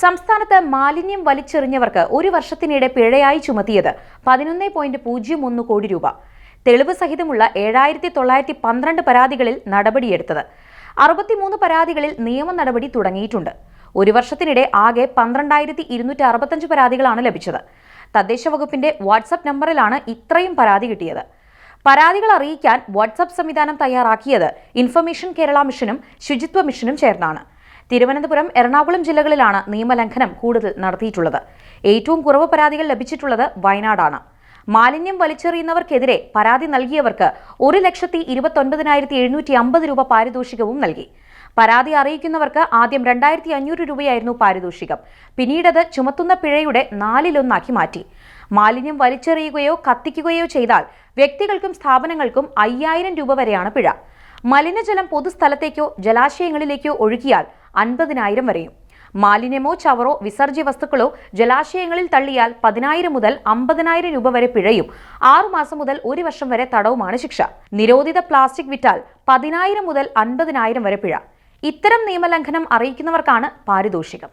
സംസ്ഥാനത്ത് മാലിന്യം വലിച്ചെറിഞ്ഞവർക്ക് ഒരു വർഷത്തിനിടെ പിഴയായി ചുമത്തിയത് പതിനൊന്ന് പോയിന്റ് പൂജ്യം ഒന്ന് കോടി രൂപ. തെളിവ് സഹിതമുള്ള ഏഴായിരത്തി തൊള്ളായിരത്തി പന്ത്രണ്ട് പരാതികളിൽ നടപടിയെടുത്തത്. അറുപത്തിമൂന്ന് പരാതികളിൽ നിയമ നടപടി തുടങ്ങിയിട്ടുണ്ട്. ഒരു വർഷത്തിനിടെ ആകെ പന്ത്രണ്ടായിരത്തി ഇരുന്നൂറ്റി അറുപത്തഞ്ച് പരാതികളാണ് ലഭിച്ചത്. തദ്ദേശ വകുപ്പിന്റെ വാട്സപ്പ് നമ്പറിലാണ് ഇത്രയും പരാതി കിട്ടിയത്. പരാതികൾ അറിയിക്കാൻ വാട്സപ്പ് സംവിധാനം തയ്യാറാക്കിയത് ഇൻഫർമേഷൻ കേരള മിഷനും ശുചിത്വ മിഷനും ചേർന്നാണ്. തിരുവനന്തപുരം എറണാകുളം ജില്ലകളിലാണ് നിയമലംഘനം കൂടുതൽ നടത്തിയിട്ടുള്ളത്. ഏറ്റവും കുറവ് പരാതികൾ ലഭിച്ചിട്ടുള്ളത് വയനാടാണ്. മാലിന്യം വലിച്ചെറിയുന്നവർക്കെതിരെ പരാതി നൽകിയവർക്ക് ഒരു ലക്ഷത്തി ഇരുപത്തൊൻപതിനായിരത്തി എഴുന്നൂറ്റി അമ്പത് രൂപ പാരിതോഷികവും നൽകി. പരാതി അറിയിക്കുന്നവർക്ക് ആദ്യം രണ്ടായിരത്തി അഞ്ഞൂറ് രൂപയായിരുന്നു പാരിതോഷികം. പിന്നീടത് ചുമത്തുന്ന പിഴയുടെ നാലിലൊന്നാക്കി മാറ്റി. മാലിന്യം വലിച്ചെറിയുകയോ കത്തിക്കുകയോ ചെയ്താൽ വ്യക്തികൾക്കും സ്ഥാപനങ്ങൾക്കും അയ്യായിരം രൂപ വരെയാണ് പിഴ. മലിനജലം പൊതുസ്ഥലത്തേക്കോ ജലാശയങ്ങളിലേക്കോ ഒഴുകിയാൽ അൻപതിനായിരം വരെയും. മാലിന്യമോ ചവറോ വിസർജ്യ വസ്തുക്കളോ ജലാശയങ്ങളിൽ തള്ളിയാൽ പതിനായിരം മുതൽ അമ്പതിനായിരം രൂപ വരെ പിഴയും. ആറുമാസം മുതൽ ഒരു വർഷം വരെ തടവുമാണ് ശിക്ഷ. നിരോധിത പ്ലാസ്റ്റിക് വിറ്റാൽ പതിനായിരം മുതൽ അൻപതിനായിരം വരെ പിഴ. ഇത്തരം നിയമലംഘനം അറിയിക്കുന്നവർക്കാണ് പാരിതോഷികം.